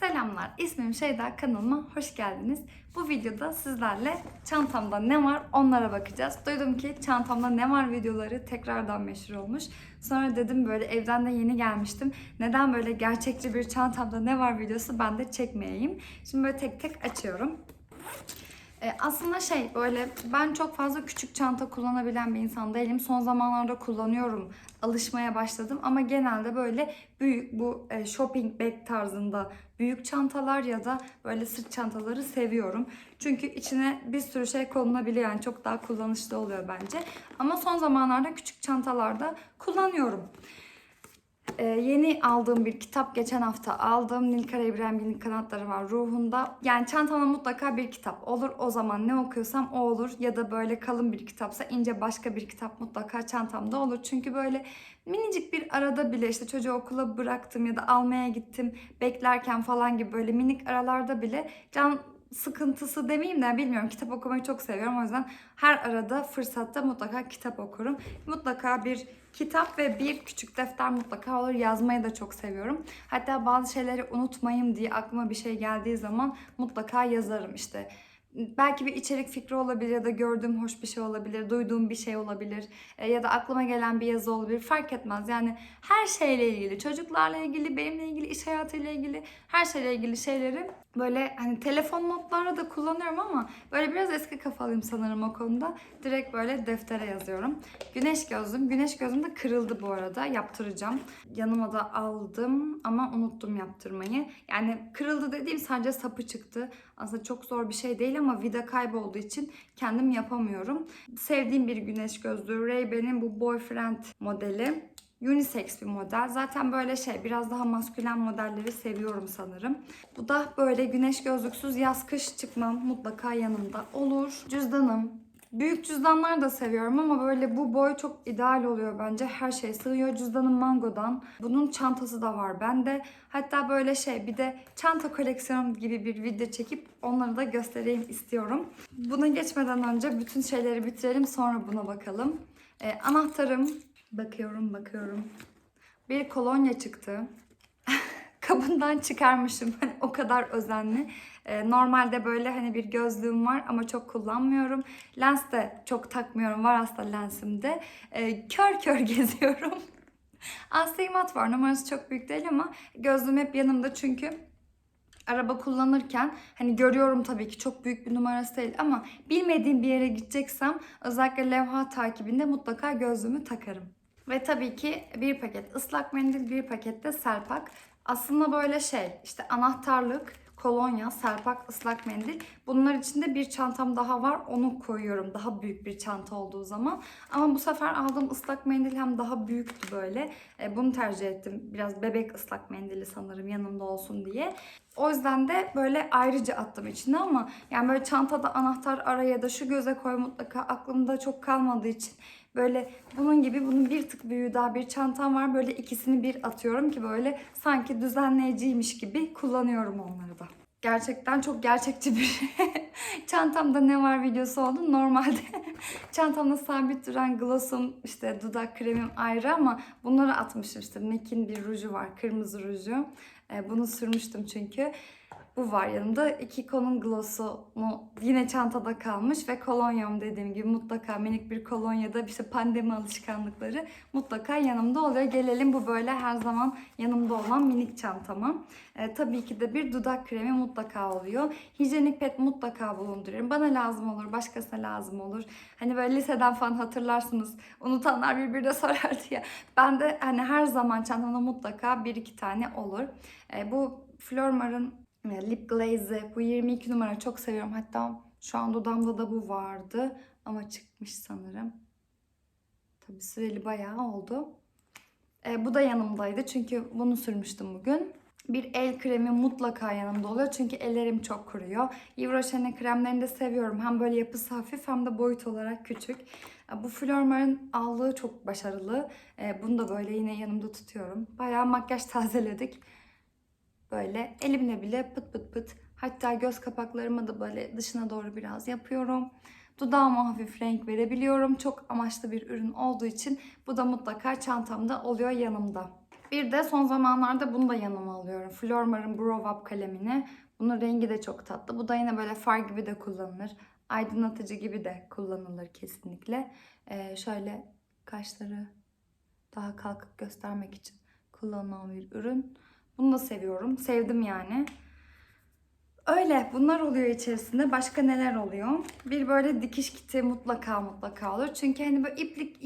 Selamlar, ismim Şeyda kanalıma hoş geldiniz. Bu videoda sizlerle çantamda ne var onlara bakacağız. Duydum ki çantamda ne var videoları tekrardan meşhur olmuş. Sonra dedim böyle evden de yeni gelmiştim. Neden böyle gerçekçi bir çantamda ne var videosu ben de çekmeyeyim. Şimdi böyle tek tek açıyorum. E, aslında şey böyle ben çok fazla küçük çanta kullanabilen bir insan değilim. Son zamanlarda kullanıyorum. Alışmaya başladım ama genelde böyle büyük bu e, shopping bag tarzında büyük çantalar ya da böyle sırt çantaları seviyorum. Çünkü içine bir sürü şey konulabiliyor yani çok daha kullanışlı oluyor bence. Ama son zamanlarda küçük çantalarda kullanıyorum. Ee, yeni aldığım bir kitap geçen hafta aldım. Nilkara İbrahimgil'in Kanatları var ruhunda. Yani çantama mutlaka bir kitap olur. O zaman ne okuyorsam o olur. Ya da böyle kalın bir kitapsa ince başka bir kitap mutlaka çantamda olur. Çünkü böyle minicik bir arada bile işte çocuğu okula bıraktım ya da almaya gittim beklerken falan gibi böyle minik aralarda bile can sıkıntısı demeyeyim de bilmiyorum kitap okumayı çok seviyorum o yüzden her arada fırsatta mutlaka kitap okurum. Mutlaka bir kitap ve bir küçük defter mutlaka olur. Yazmayı da çok seviyorum. Hatta bazı şeyleri unutmayayım diye aklıma bir şey geldiği zaman mutlaka yazarım işte. Belki bir içerik fikri olabilir ya da gördüğüm hoş bir şey olabilir, duyduğum bir şey olabilir e, ya da aklıma gelen bir yazı olabilir fark etmez. Yani her şeyle ilgili, çocuklarla ilgili, benimle ilgili, iş hayatıyla ilgili her şeyle ilgili şeyleri böyle hani telefon notlarla da kullanıyorum ama böyle biraz eski kafalıyım sanırım o konuda. Direkt böyle deftere yazıyorum. Güneş gözlüğüm. Güneş gözlüğüm de kırıldı bu arada. Yaptıracağım. Yanıma da aldım ama unuttum yaptırmayı. Yani kırıldı dediğim sadece sapı çıktı. Aslında çok zor bir şey değil ama vida kaybolduğu için kendim yapamıyorum. Sevdiğim bir güneş gözlüğü. Ray-Ban'in bu Boyfriend modeli. Unisex bir model. Zaten böyle şey biraz daha maskülen modelleri seviyorum sanırım. Bu da böyle güneş gözlüksüz yaz kış çıkmam mutlaka yanımda olur. Cüzdanım. Büyük cüzdanlar da seviyorum ama böyle bu boy çok ideal oluyor bence. Her şey sığıyor. Cüzdanım Mango'dan. Bunun çantası da var bende. Hatta böyle şey bir de çanta koleksiyonum gibi bir video çekip onları da göstereyim istiyorum. Buna geçmeden önce bütün şeyleri bitirelim sonra buna bakalım. Ee, anahtarım, Bakıyorum bakıyorum. Bir kolonya çıktı. Kabından çıkarmışım. Hani o kadar özenli. Ee, normalde böyle hani bir gözlüğüm var ama çok kullanmıyorum. Lens de çok takmıyorum. Var aslında lensimde. Ee, kör kör geziyorum. Astigmat var. Numarası çok büyük değil ama gözlüğüm hep yanımda çünkü araba kullanırken hani görüyorum tabii ki çok büyük bir numarası değil ama bilmediğim bir yere gideceksem özellikle levha takibinde mutlaka gözlüğümü takarım. Ve tabii ki bir paket ıslak mendil, bir paket de serpak. Aslında böyle şey işte anahtarlık, kolonya, serpak, ıslak mendil. Bunlar içinde bir çantam daha var. Onu koyuyorum daha büyük bir çanta olduğu zaman. Ama bu sefer aldığım ıslak mendil hem daha büyüktü böyle. E, bunu tercih ettim. Biraz bebek ıslak mendili sanırım yanımda olsun diye. O yüzden de böyle ayrıca attım içine ama yani böyle çantada anahtar araya da şu göze koy mutlaka aklımda çok kalmadığı için böyle bunun gibi bunun bir tık büyüğü daha bir çantam var. Böyle ikisini bir atıyorum ki böyle sanki düzenleyiciymiş gibi kullanıyorum onları da. Gerçekten çok gerçekçi bir çantamda ne var videosu oldu. Normalde çantamda sabit duran glossum, işte dudak kremim ayrı ama bunları atmışım işte. MAC'in bir ruju var, kırmızı ruju. Ee, Bunu sürmüştüm çünkü. Bu var yanımda. İki konun gloss'umu yine çantada kalmış ve kolonyam dediğim gibi mutlaka minik bir kolonyada işte pandemi alışkanlıkları mutlaka yanımda oluyor. Gelelim bu böyle her zaman yanımda olan minik çantama. Ee, tabii ki de bir dudak kremi mutlaka oluyor. Hijyenik pet mutlaka bulunduruyorum. Bana lazım olur, başkasına lazım olur. Hani böyle liseden falan hatırlarsınız. Unutanlar birbirine sorardı ya. Ben de hani her zaman çantamda mutlaka bir iki tane olur. Ee, bu Flormar'ın e, lip glaze'i bu 22 numara çok seviyorum. Hatta şu an dudağımda da bu vardı ama çıkmış sanırım. Tabii süreli bayağı oldu. E, bu da yanımdaydı çünkü bunu sürmüştüm bugün. Bir el kremi mutlaka yanımda oluyor çünkü ellerim çok kuruyor. Yves Rocher'in kremlerini de seviyorum. Hem böyle yapısı hafif hem de boyut olarak küçük. E, Bu Flormar'ın allığı çok başarılı. E, Bunu da böyle yine yanımda tutuyorum. Bayağı makyaj tazeledik. Böyle elimle bile pıt pıt pıt. Hatta göz kapaklarımı da böyle dışına doğru biraz yapıyorum. Dudağıma hafif renk verebiliyorum. Çok amaçlı bir ürün olduğu için bu da mutlaka çantamda oluyor yanımda. Bir de son zamanlarda bunu da yanıma alıyorum. Flormar'ın Brow Up kalemini. Bunun rengi de çok tatlı. Bu da yine böyle far gibi de kullanılır. Aydınlatıcı gibi de kullanılır kesinlikle. Ee, şöyle kaşları daha kalkık göstermek için kullanılan bir ürün. Bunu da seviyorum. Sevdim yani. Öyle bunlar oluyor içerisinde. Başka neler oluyor? Bir böyle dikiş kiti mutlaka mutlaka olur. Çünkü hani böyle iplik,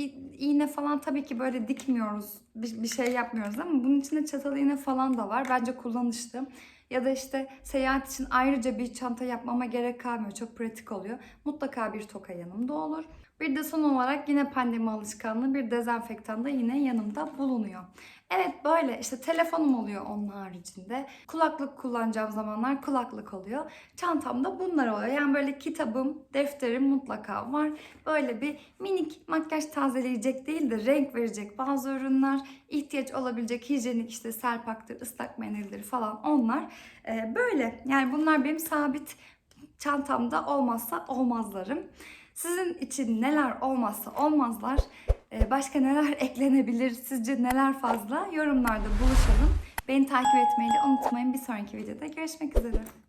iğne falan tabii ki böyle dikmiyoruz. Bir, bir şey yapmıyoruz ama bunun içinde çatal iğne falan da var. Bence kullanışlı. Ya da işte seyahat için ayrıca bir çanta yapmama gerek kalmıyor. Çok pratik oluyor. Mutlaka bir toka yanımda olur. Bir de son olarak yine pandemi alışkanlığı bir dezenfektan da yine yanımda bulunuyor. Evet böyle işte telefonum oluyor onun haricinde. Kulaklık kullanacağım zamanlar kulaklık oluyor. Çantamda bunlar oluyor. Yani böyle kitabım, defterim mutlaka var. Böyle bir minik makyaj tazeleyecek değil de renk verecek bazı ürünler. ihtiyaç olabilecek hijyenik işte serpaktır, ıslak mendildir falan onlar. Ee, böyle yani bunlar benim sabit çantamda olmazsa olmazlarım. Sizin için neler olmazsa olmazlar, e, başka neler eklenebilir, sizce neler fazla yorumlarda buluşalım. Beni takip etmeyi de unutmayın. Bir sonraki videoda görüşmek üzere.